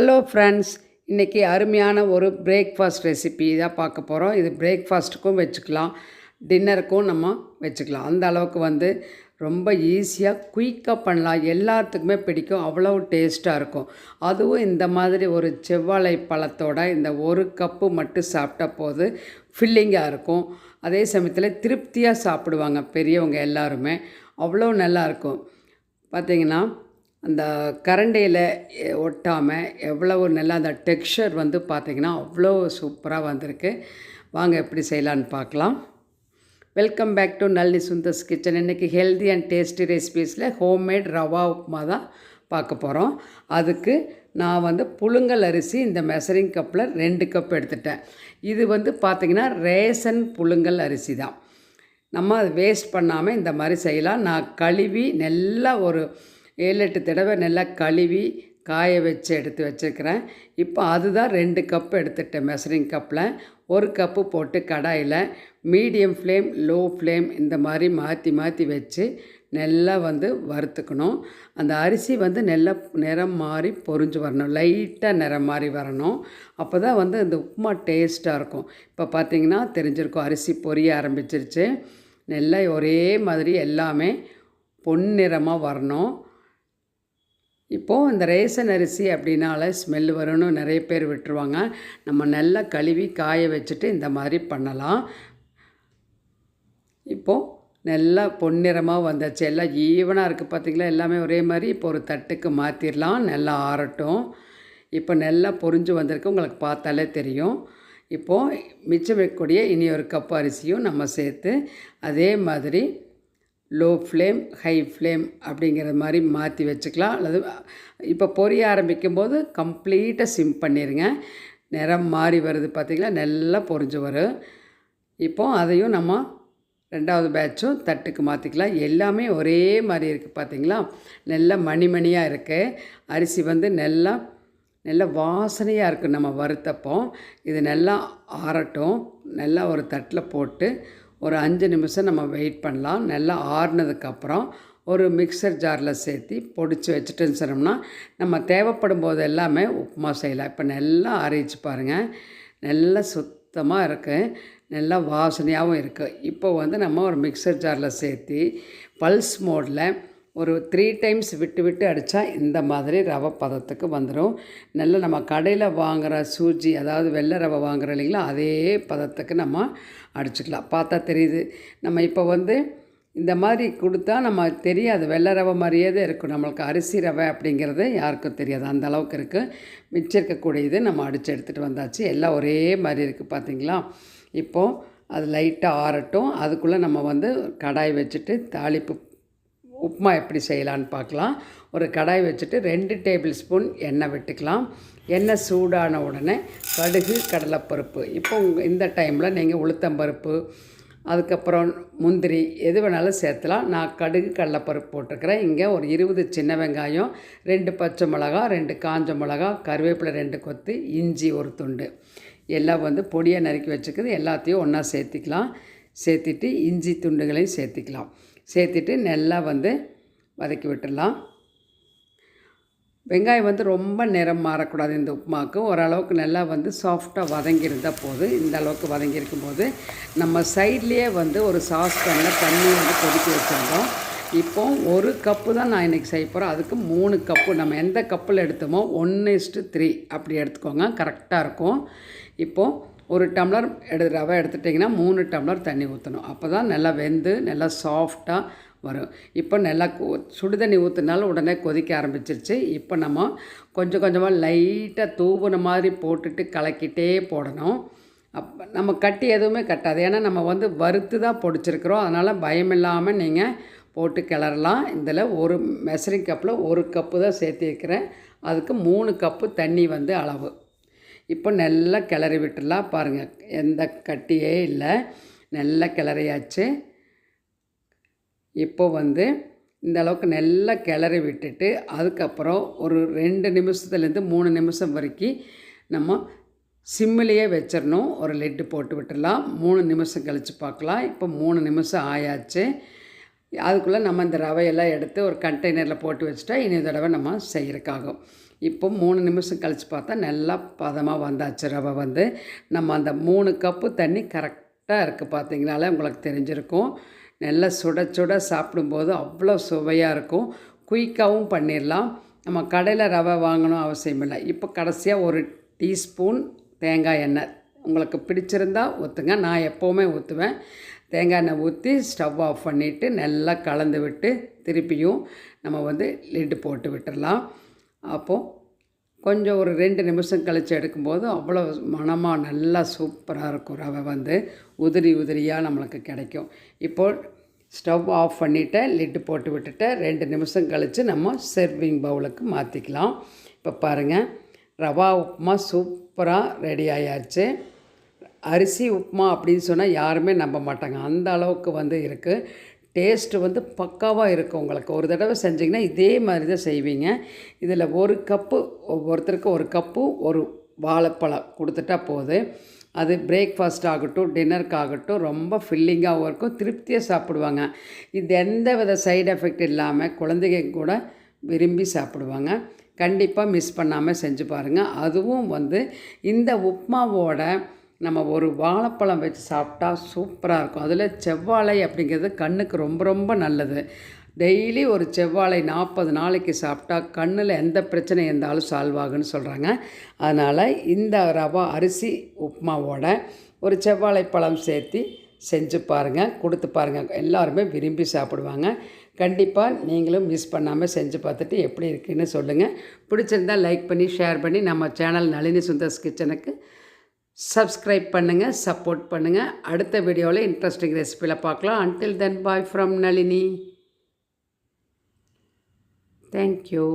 Hello friends இன்றைக்கி அருமையான ஒரு பிரேக்ஃபாஸ்ட் ரெசிபி தான் பார்க்க போகிறோம் இது பிரேக்ஃபாஸ்ட்டுக்கும் வச்சுக்கலாம். டின்னருக்கும் நம்ம வச்சுக்கலாம். அந்த அளவுக்கு வந்து ரொம்ப ஈஸியாக குயிக்காக பண்ணலாம். எல்லாத்துக்குமே பிடிக்கும். அவ்வளோ டேஸ்ட்டாக இருக்கும். அதுவும் இந்த மாதிரி ஒரு செவ்வாழை பழத்தோட இந்த ஒரு கப்பு மட்டும் சாப்பிட்டா போது ஃபில்லிங்காக இருக்கும். அதே சமயத்தில் திருப்தியாக சாப்பிடுவாங்க பெரியவங்க எல்லாருமே. அவ்வளோ நல்லாயிருக்கும் பார்த்திங்கன்னா அந்த கரண்டையில் ஒட்டாமல் எவ்வளவு நல்லா அந்த டெக்ஸ்சர் வந்து பார்த்திங்கன்னா அவ்வளோ சூப்பராக வந்திருக்கு. வாங்க எப்படி செய்யலான்னு பார்க்கலாம். Welcome back to Nalli Sundar's kitchen. இன்றைக்கி ஹெல்தி அண்ட் டேஸ்டி ரெசிபீஸில் ஹோம்மேட் ரவா உப்புமா தான் பார்க்க போகிறோம் அதுக்கு நான் வந்து புழுங்கல் அரிசி இந்த மெசரிங் கப்பில் ரெண்டு கப் எடுத்துட்டேன். இது வந்து பார்த்திங்கன்னா ரேசன் புழுங்கல் அரிசி தான். நம்ம அதை வேஸ்ட் பண்ணாமல் இந்த மாதிரி செய்யலாம். நான் கழுவி நல்லா ஒரு ஏழு எட்டு தடவை நல்லா கழுவி காய வச்சு எடுத்து வச்சுருக்கிறேன். இப்போ அதுதான் ரெண்டு கப் எடுத்துட்டேன் மெசரிங் கப்பில். ஒரு கப்பு போட்டு கடாயில் மீடியம் ஃப்ளேம் லோ ஃப்ளேம் இந்த மாதிரி மாற்றி மாற்றி வச்சு நல்லா வந்து வறுத்துக்கணும். அந்த அரிசி வந்து நல்லா நிறம் மாறி பொரிஞ்சு வரணும். லைட்டாக நிறம் மாறி வரணும். அப்போ தான் வந்து அந்த உப்புமா டேஸ்ட்டாக இருக்கும். இப்போ பார்த்திங்கன்னா தெரிஞ்சிருக்கும் அரிசி பொரிய ஆரம்பிச்சிருச்சு. நல்லா ஒரே மாதிரி எல்லாமே பொன்னிறமாக வரணும். இப்போது இந்த ரேசன் அரிசி அப்படின்னால ஸ்மெல் வரும்னு நிறைய பேர் விட்டுருவாங்க. நம்ம நல்லா கழுவி காய வச்சுட்டு இந்த மாதிரி பண்ணலாம். இப்போது நல்லா பொன்னிறமாக வந்துச்சு எல்லாம் ஈவனாக இருக்குது பார்த்திங்களா எல்லாமே ஒரே மாதிரி. இப்போ ஒரு தட்டுக்கு மாற்றிடலாம் நல்லா ஆறட்டும். இப்போ நல்லா பொறிஞ்சு வந்திருக்கு. உங்களுக்கு பார்த்தாலே தெரியும். இப்போது மிச்சம் வைக்கக்கூடிய இனி ஒரு கப் அரிசியும் நம்ம சேர்த்து அதே மாதிரி லோ ஃப்ளேம் ஹை ஃப்ளேம் அப்படிங்கிற மாதிரி மாற்றி வச்சுக்கலாம். அல்லது இப்போ பொரிய ஆரம்பிக்கும் போது கம்ப்ளீட்டாக சிம் பண்ணிடுங்க நிறம் மாறி வருது பார்த்திங்களா நல்லா பொரிஞ்சு வரும். இப்போ அதையும் நம்ம ரெண்டாவது பேட்சும் தட்டுக்கு மாற்றிக்கலாம் எல்லாமே ஒரே மாதிரி இருக்குது பார்த்திங்களா நல்லா மணிமணியாக இருக்குது அரிசி வந்து நல்லா நல்ல வாசனையாக இருக்குது நம்ம வறுத்தப்போ. இது நல்லா ஆறட்டும். நல்லா ஒரு தட்டில் போட்டு ஒரு அஞ்சு நிமிஷம் நம்ம வெயிட் பண்ணலாம். நல்லா ஆறுனதுக்கப்புறம் ஒரு மிக்சர் ஜாரில் சேர்த்து பொடிச்சு வச்சுட்டுன்னு சொன்னோம்னா நம்ம தேவைப்படும் போது எல்லாமே உப்புமா செய்யலாம். இப்போ நல்லா ஆறிச்சு பாருங்கள் நல்லா சுத்தமாக இருக்குது நல்லா வாசனையாகவும் இருக்குது இப்போ வந்து நம்ம ஒரு மிக்சர் ஜாரில் சேர்த்து பல்ஸ் மோடில் ஒரு த்ரீ டைம்ஸ் விட்டு விட்டு அடித்தா இந்த மாதிரி ரவை பதத்துக்கு வந்துடும் நல்லா நம்ம கடையில் வாங்குகிற சூஜி அதாவது வெள்ளை ரவை வாங்குகிறோம் இல்லைங்களா? அதே பதத்துக்கு நம்ம அடிச்சுக்கலாம். பார்த்தா தெரியுது. நம்ம இப்போ வந்து இந்த மாதிரி கொடுத்தா நம்ம தெரியாது. வெள்ளை ரவை மாதிரியே தான் இருக்கும். நம்மளுக்கு அரிசி ரவை அப்படிங்கிறது யாருக்கும் தெரியாது. அந்த அளவுக்கு இருக்குது மிச்சம் இருக்கக்கூடியது நம்ம அடித்து எடுத்துகிட்டு வந்தாச்சு. எல்லாம் ஒரே மாதிரி இருக்குது பார்த்திங்களா? இப்போது அது லைட்டாக ஆறட்டும். அதுக்குள்ளே நம்ம வந்து கடாய் வச்சுட்டு தாளிப்பு உப்புமா எப்படி செய்யலான்னு பார்க்கலாம். ஒரு கடாய் வச்சுட்டு ரெண்டு டேபிள் ஸ்பூன் எண்ணெய் விட்டுக்கலாம். எண்ணெய் சூடான உடனே கடுகு கடலைப்பருப்பு. இப்போ உங்கள் இந்த டைமில் நீங்கள் உளுத்தம்பருப்பு அதுக்கப்புறம் முந்திரி எது வேணாலும் சேர்த்துலாம். நான் கடுகு கடலைப்பருப்பு போட்டிருக்கிறேன். இங்கே ஒரு இருபது சின்ன வெங்காயம் ரெண்டு பச்சை மிளகா ரெண்டு காஞ்ச மிளகா கருவேப்பிலை ரெண்டு கொத்து இஞ்சி ஒரு துண்டு. எல்லாம் வந்து பொடியாக நறுக்கி வச்சுக்கிறது. எல்லாத்தையும் ஒன்றா சேர்த்திக்கலாம். சேர்த்துட்டு இஞ்சி துண்டுகளையும் சேர்த்திக்கலாம். சேர்த்துட்டு நல்லா வந்து வதக்கி விட்டுடலாம். வெங்காயம் வந்து ரொம்ப நிறம் மாறக்கூடாது இந்த உப்புமாவுக்கு ஓரளவுக்கு நல்லா வந்து சாஃப்டாக வதங்கியிருந்தால் போதும் இந்த அளவுக்கு வதங்கியிருக்கும் போது நம்ம சைட்லேயே வந்து ஒரு சாஸ் பேனில் தண்ணி வந்து கொதிக்க வச்சுருந்தோம். இப்போ ஒரு கப்பு தான் நான் இன்றைக்கி செய்ய போகிறேன் அதுக்கு மூணு கப்பு நம்ம எந்த கப்பில் எடுத்தோமோ ஒன்று இஸ்ட்டு த்ரீ அப்படி எடுத்துக்கோங்க. கரெக்டாக இருக்கும். இப்போது ஒரு டம்ளர் எடு ரவை எடுத்துட்டிங்கன்னா மூணு டம்ளர் தண்ணி ஊற்றணும் அப்போ தான் நல்லா வெந்து நல்லா சாஃப்டாக வரும். இப்போ நல்லா சுடு தண்ணி ஊற்றுனாலும் உடனே கொதிக்க ஆரம்பிச்சிருச்சு. இப்போ நம்ம கொஞ்சம் கொஞ்சமாக லைட்டாக தூவுன மாதிரி போட்டுட்டு கலக்கிட்டே போடணும். அப் நம்ம கட்டி எதுவுமே கட்டாது. ஏன்னா நம்ம வந்து வறுத்து தான் பொடிச்சிருக்கிறோம். அதனால் பயம் இல்லாமல் நீங்கள் போட்டு கிளறலாம். இதில் ஒரு மெசரிங் கப்பில் ஒரு கப்பு தான் சேர்த்திருக்கிறேன் அதுக்கு மூணு கப்பு தண்ணி வந்து அளவு. இப்போ நல்லா கிளறி விட்டுடலாம். பாருங்கள் எந்த கட்டியே இல்லை. நல்லா கிளறியாச்சு. இப்போ வந்து இந்த அளவுக்கு நல்லா கிளறி விட்டுட்டு அதுக்கப்புறம் ஒரு ரெண்டு நிமிஷத்துலேருந்து மூணு நிமிஷம் வரைக்கும் நம்ம சிம்மிலேயே வச்சிடணும். ஒரு லெட்டு போட்டு விட்டுடலாம். மூணு நிமிஷம் கழித்து பார்க்கலாம். இப்போ மூணு நிமிஷம் ஆயாச்சு. அதுக்குள்ளே நம்ம இந்த ரவையெல்லாம் எடுத்து ஒரு கண்டெய்னரில் போட்டு வச்சுட்டா இனி தடவை நம்ம செய்கிறக்காகும் இப்போ மூணு நிமிஷம் கழித்து பார்த்தா நல்லா பதமாக வந்தாச்சு ரவை வந்து. நம்ம அந்த மூணு கப்பு தண்ணி கரெக்டாக இருக்குது பார்த்தீங்கனாலே உங்களுக்கு தெரிஞ்சிருக்கும். நல்லா சுட சுட சாப்பிடும்போது அவ்வளோ சுவையாக இருக்கும். குயிக்காகவும் பண்ணிடலாம். நம்ம கடையில் ரவை வாங்கணும் அவசியம் இல்லை. இப்போ கடைசியாக ஒரு டீஸ்பூன் தேங்காய் எண்ணெய். உங்களுக்கு பிடிச்சிருந்தா ஊற்றுங்க நான் எப்போவுமே ஊற்றுவேன் தேங்காய் எண்ணெய் ஊற்றி ஸ்டவ் ஆஃப் பண்ணிவிட்டு நல்லா கலந்து விட்டு திருப்பியும் நம்ம வந்து லிட்டு போட்டு விட்டுடலாம். அப்போது கொஞ்சம் ஒரு ரெண்டு நிமிஷம் கழித்து எடுக்கும்போது அவ்வளோ மணமாக நல்லா சூப்பராக இருக்கும். ரவை வந்து உதிரி உதிரியாக நம்மளுக்கு கிடைக்கும். இப்போ ஸ்டவ் ஆஃப் பண்ணிவிட்டு லிட்டு போட்டு விட்டுட்டு ரெண்டு நிமிஷம் கழித்து நம்ம சர்விங் பவுலுக்கு மாற்றிக்கலாம் இப்போ பாருங்கள் ரவா உப்புமா சூப்பராக ரெடி ஆயாச்சு. அரிசி உப்புமா அப்படின்னு சொன்னால் யாருமே நம்ப மாட்டாங்க. அந்த அளவுக்கு வந்து இருக்குது டேஸ்ட்டு வந்து பக்காவாக இருக்கும் உங்களுக்கு. ஒரு தடவை செஞ்சிங்கன்னா இதே மாதிரி தான் செய்வீங்க. இதில் ஒரு கப்பு ஒவ்வொருத்தருக்கு ஒரு கப்பு ஒரு வாழைப்பழம் கொடுத்துட்டா போதும் அது பிரேக்ஃபாஸ்ட் ஆகட்டும் டின்னருக்கு ஆகட்டும் ரொம்ப ஃபில்லிங்காகவும் இருக்கும் திருப்தியாக சாப்பிடுவாங்க. இது எந்த வித சைடு எஃபெக்ட் இல்லாமல் குழந்தைங்க கூட விரும்பி சாப்பிடுவாங்க. கண்டிப்பாக மிஸ் பண்ணாமல் செஞ்சு பாருங்கள் அதுவும் வந்து இந்த உப்மாவோட நம்ம ஒரு வாழைப்பழம் வச்சு சாப்பிட்டா சூப்பராக இருக்கும். அதில் செவ்வாழை அப்படிங்கிறது கண்ணுக்கு ரொம்ப ரொம்ப நல்லது. டெய்லி ஒரு செவ்வாழை நாற்பது நாளைக்கு சாப்பிட்டா கண்ணில் எந்த பிரச்சனை இருந்தாலும் சால்வ் ஆகுன்னு சொல்கிறாங்க அதனால் இந்த ரவா அரிசி உப்புமாவோட ஒரு செவ்வாழை பழம் சேர்த்து செஞ்சு பாருங்கள் கொடுத்து பாருங்கள் எல்லாருமே விரும்பி சாப்பிடுவாங்க. கண்டிப்பாக நீங்களும் மிஸ் பண்ணாமல் செஞ்சு பார்த்துட்டு எப்படி இருக்குன்னு சொல்லுங்கள் பிடிச்சிருந்தால் லைக் பண்ணி ஷேர் பண்ணி நம்ம சேனல் நளினி சுந்தர்ஸ் கிச்சனுக்கு சப்ஸ்கிரைப் பண்ணுங்கள் சப்போர்ட் பண்ணுங்கள் அடுத்த வீடியோவில் இன்ட்ரெஸ்டிங் ரெசிபியில் பார்க்கலாம். Until then bye from Nalini thank you